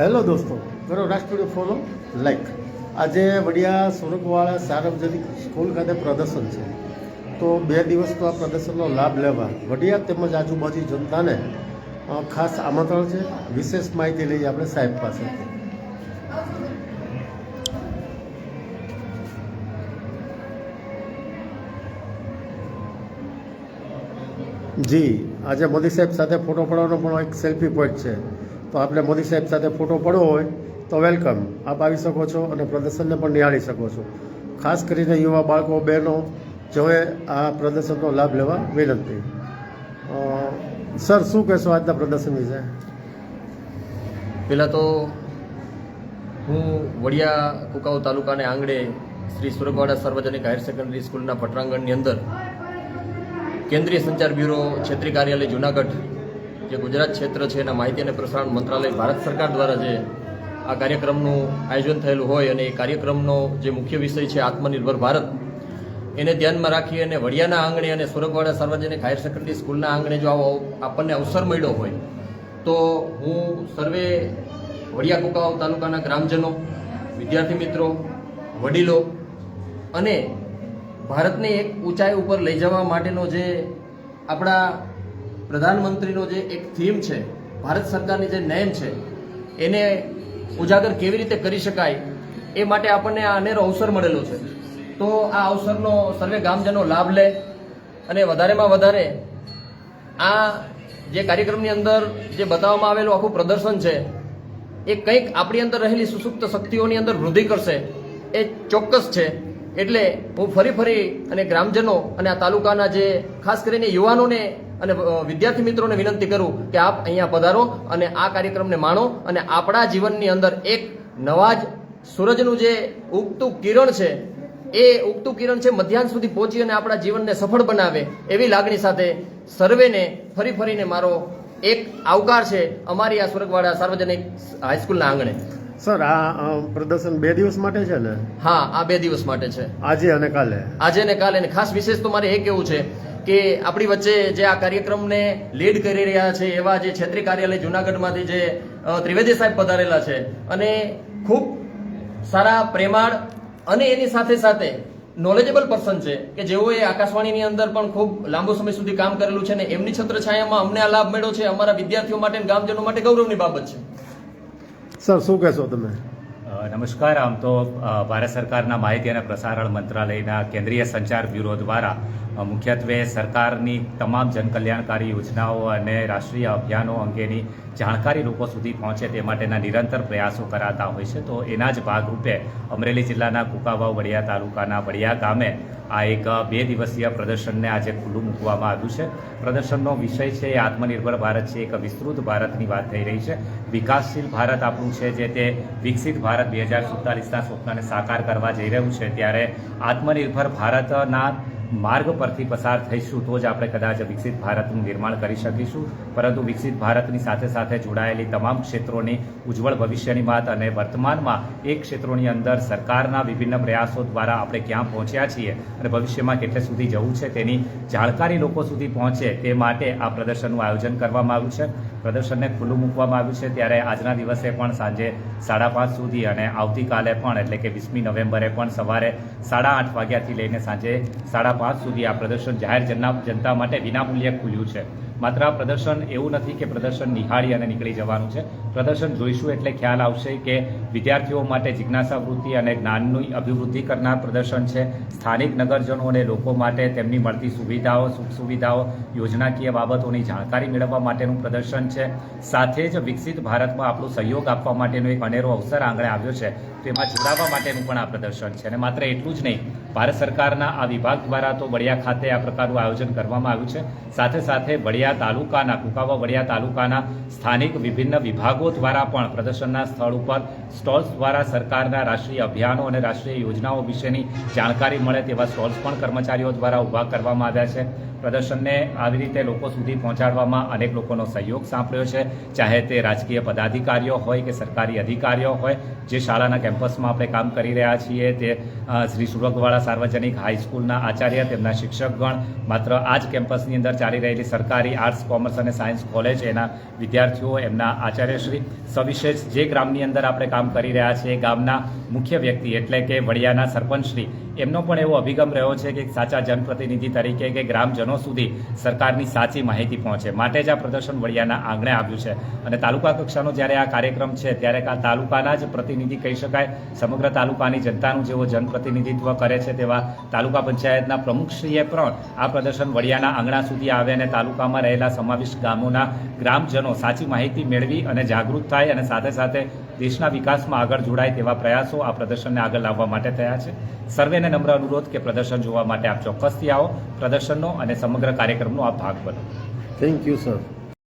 Hello દોસ્તો, કરો રાષ્ટ્રીય ફોલો લાઈક આજે વડિયા સુરગવાળા સાર્વજનિક સ્કૂલ ખાતે પ્રદર્શન છે. તો બે દિવસનો આ પ્રદર્શનનો લાભ લેવા. વડિયા તેમજ આજુબાજુ જનતાને ખાસ આમંત્રણ છે. વિશેષ માહિતી લઈએ આપણે સાહેબ પાસેથી. જી, આજે મોદી સાહેબ સાથે ફોટો પાડવાનો પણ એક સેલ્ફી પોઈન્ટ છે. તો આપણે મોદી સાહેબ સાથે ફોટો પડવો હોય તો વેલકમ. આપ આવી શકો છો અને પ્રદર્શનને પણ નિહાળી શકો છો. ખાસ કરીને યુવા બાળકો, બહેનો જોએ આ પ્રદર્શનનો લાભ લેવા વિનંતી. સર, શું કહેશો આજના પ્રદર્શન વિશે? પહેલાં તો હું વડિયા કુકાવ તાલુકાને આંગણે શ્રી સુરગવાડા સાર્વજનિક હાયર સેકન્ડરી સ્કૂલના પટરાંગણની અંદર કેન્દ્રીય સંચાર બ્યુરો, ક્ષેત્રીય કાર્યાલય, જુનાગઢ જે ગુજરાત ક્ષેત્ર છે એના માહિતી અને પ્રસારણ મંત્રાલય ભારત સરકાર દ્વારા જે આ કાર્યક્રમનું આયોજન થયેલું હોય અને એ કાર્યક્રમનો જે મુખ્ય વિષય છે આત્મનિર્ભર ભારત, એને ધ્યાનમાં રાખી અને વડિયાના આંગણે અને સુરગવાડા સાર્વજનિક હાયર સેકન્ડરી સ્કૂલના આંગણે જો આવો આપણને અવસર મળ્યો હોય, તો હું સર્વે વડિયા કુકાવ તાલુકાના ગ્રામજનો, વિદ્યાર્થી મિત્રો, વડીલો અને ભારતને એક ઊંચાઈ ઉપર લઈ જવા માટેનો જે આપણા પ્રધાનમંત્રીનો જે એક થીમ છે, ભારત સરકારની જે નેમ છે, એને ઉજાગર કેવી રીતે કરી શકાય, એ માટે આપણને આ અનેરો અવસર મળેલો છે. તો આ અવસરનો સર્વે ગામજનો લાભ લે અને વધારેમાં વધારે આ જે કાર્યક્રમની અંદર જે બતાવવામાં આવેલું આખું પ્રદર્શન છે, એ કંઈક આપણી અંદર રહેલી સુસુપ્ત શક્તિઓની અંદર વૃદ્ધિ કરશે, એ ચોક્કસ છે. એટલે હું ફરી ફરી અને ગ્રામજનો અને આ તાલુકાના જે ખાસ કરીને યુવાનોને અને વિદ્યાર્થી મિત્રોને વિનંતી કરું કે આપ અહીંયા પધારો અને આ કાર્યક્રમને માણો અને આપણા જીવનની અંદર એક નવા જ સૂરજનું જે ઉગતું કિરણ છે એ ઉગતું કિરણ છે મધ્યાહન સુધી પહોંચી અને આપણા જીવનને સફળ બનાવે એવી લાગણી સાથે સર્વેને ફરી ફરીને મારો એક આવકાર છે અમારી આ સુરગવાડા સાર્વજનિક હાઈસ્કૂલના આંગણે. સર આ પ્રદર્શન બે દિવસ માટે છે ને? હા આ બે દિવસ માટે છે. આજે અને કાલે. આજે ને કાલે ખાસ વિશેષ તો મારે એ કેવું છે કે આપણી વચ્ચે જે આ કાર્યક્રમને લીડ કરી રહ્યા છે, એવા જે ક્ષેત્રીય કાર્યાલય જુનાગઢમાંથી જે ત્રિવેદી સાહેબ પધારેલા છે. અને ખૂબ સારા પ્રેમાળ અને એની સાથે સાથે નોલેજેબલ પર્સન છે કે જેઓએ આકાશવાણીની અંદર પણ ખૂબ લાંબો સમય સુધી કામ કરેલું છે ને એમની છત્રછાયામાં અમને આ લાભ મળ્યો છે. અમારા વિદ્યાર્થીઓ માટે ગામજનો માટે ગૌરવની બાબત છે. સર, શું કહેશો તમે? નમસ્કાર, આમ તો ભારત સરકારના માહિતી અને પ્રસારણ મંત્રાલયના કેન્દ્રીય સંચાર બ્યુરો દ્વારા મુખ્યત્વે સરકારની તમામ જનકલ્યાણકારી યોજનાઓ અને રાષ્ટ્રીય અભિયાનો અંગેની જાણકારી લોકો સુધી પહોંચે તે માટેના નિરંતર પ્રયાસો કરાતા હોય છે. તો એના જ ભાગરૂપે અમરેલી જિલ્લાના કુકાવાવ વડિયા તાલુકાના વડિયા ગામે આ એક બે દિવસીય પ્રદર્શનને આજે ખુલ્લું મૂકવામાં આવ્યું છે. પ્રદર્શનનો વિષય છે એ આત્મનિર્ભર ભારત છે, એક વિસ્તૃત ભારતની વાત થઈ રહી છે. વિકાસશીલ ભારત આપણું છે જે તે વિકસિત ભારત બે હજાર સુડતાલીસના સ્વપ્નને સાકાર કરવા જઈ રહ્યું છે ત્યારે આત્મનિર્ભર ભારતના માર્ગ પરથી પસાર થઈશું તો જ આપણે કદાચ વિકસિત ભારતનું નિર્માણ કરી શકીશું. પરંતુ વિકસિત ભારતની સાથે સાથે જોડાયેલી તમામ ક્ષેત્રોની ઉજ્જવળ ભવિષ્યની વાત અને વર્તમાનમાં એ ક્ષેત્રોની અંદર સરકારના વિભિન્ન પ્રયાસો દ્વારા આપણે ક્યાં પહોંચ્યા છીએ અને ભવિષ્યમાં કેટલે સુધી જવું છે તેની જાણકારી લોકો સુધી પહોંચે તે માટે આ પ્રદર્શનનું આયોજન કરવામાં આવ્યું છે. પ્રદર્શનને ખુલ્લું મૂકવામાં આવ્યું છે. ત્યારે આજના દિવસે પણ સાંજે સાડા પાંચ સુધી અને આવતીકાલે પણ, એટલે કે વીસમી નવેમ્બરે પણ સવારે સાડા આઠ વાગ્યાથી લઈને સાંજે સાડા પાંચ સુધી આ પ્રદર્શન જાહેર જનતા માટે વિનામૂલ્યે ખુલ્યું છે. માત્ર આ પ્રદર્શન એવું નથી કે પ્રદર્શન નિહાળી અને નીકળી જવાનું છે. પ્રદર્શન જોઈશું એટલે ખ્યાલ આવશે કે વિદ્યાર્થીઓ માટે જિજ્ઞાસા વૃત્તિ અને જ્ઞાનની અભિવૃદ્ધિ કરનાર પ્રદર્શન છે. સ્થાનિક નગરજનો અને લોકો માટે તેમની મળતી સુવિધાઓ, સુખ સુવિધાઓ, યોજનાકીય બાબતોની જાણકારી મેળવવા માટેનું પ્રદર્શન છે. સાથે જ વિકસિત ભારતમાં આપણું સહયોગ આપવા માટેનો એક અનેરો અવસર આંગણે આવ્યો છે. તેમાં જોડાવા માટેનું પણ આ પ્રદર્શન છે. અને માત્ર એટલું જ નહીં, ભારત સરકારના આ વિભાગ દ્વારા તો વડિયા ખાતે આ પ્રકારનું આયોજન કરવામાં આવ્યું છે. સાથે સાથે વડિયા તાલુકાના, કુકાવા વડિયા તાલુકાના સ્થાનિક વિભિન્ન વિભાગો દ્વારા પણ પ્રદર્શનના સ્થળ ઉપર સ્ટોલ્સ દ્વારા સરકારના રાષ્ટ્રીય અભિયાનો અને રાષ્ટ્રીય યોજનાઓ વિશેની જાણકારી મળે તેવા સ્ટોલ્સ પણ કર્મચારીઓ દ્વારા ઊભા કરવામાં આવ્યા છે. પ્રદર્શનને આવી રીતે લોકો સુધી પહોંચાડવામાં અનેક લોકોનો સહયોગ સાંપડ્યો છે. ચાહે તે રાજકીય પદાધિકારીઓ હોય કે સરકારી અધિકારીઓ હોય, જે શાળાના કેમ્પસમાં આપણે કામ કરી રહ્યા છીએ તે શ્રી સુરગવાડા સાર્વજનિક હાઈસ્કૂલના આચાર્ય તેમના શિક્ષકગણ. માત્ર આ જ કેમ્પસની અંદર ચાલી રહેલી સરકારી આર્ટ્સ, કોમર્સ અને સાયન્સ કોલેજ એના વિદ્યાર્થીઓ, એમના આચાર્યશ્રી, સવિશેષ જે ગ્રામની અંદર આપણે કામ કરી રહ્યા છીએ, ગામના મુખ્ય વ્યક્તિ એટલે કે વડિયાના સરપંચશ્રી એમનો પણ એવો અભિગમ રહ્યો છે કે સાચા જનપ્રતિનિધિ તરીકે કે ગ્રામજનો સુધી સરકારની સાચી માહિતી પહોંચે. માટે જ આ પ્રદર્શન વડિયાના આંગણે આવ્યું છે. અને તાલુકા કક્ષાનો જ્યારે આ કાર્યક્રમ છે, ત્યારે તાલુકાના જ પ્રતિનિધિ કહી શકાય, સમગ્ર તાલુકાની જનતાનું જેવો જનપ્રતિનિધિત્વ કરે છે તેવા તાલુકા પંચાયતના પ્રમુખશ્રીએ પણ આ પ્રદર્શન વડિયાના આંગણા સુધી આવે અને તાલુકામાં રહેલા સમાવિષ્ટ ગામોના ગ્રામજનો સાચી માહિતી મેળવી અને જાગૃત થાય અને સાથે સાથે દેશના વિકાસમાં આગળ જોડાય તેવા પ્રયાસો આ પ્રદર્શનને આગળ લાવવા માટે થયા છે. સર્વેને નમ્ર અનુરોધ કે પ્રદર્શન જોવા માટે આપ ચોક્કસથી આવો. પ્રદર્શનનો અને સમગ્ર કાર્યક્રમનો આપ ભાગ બનો. Thank you sir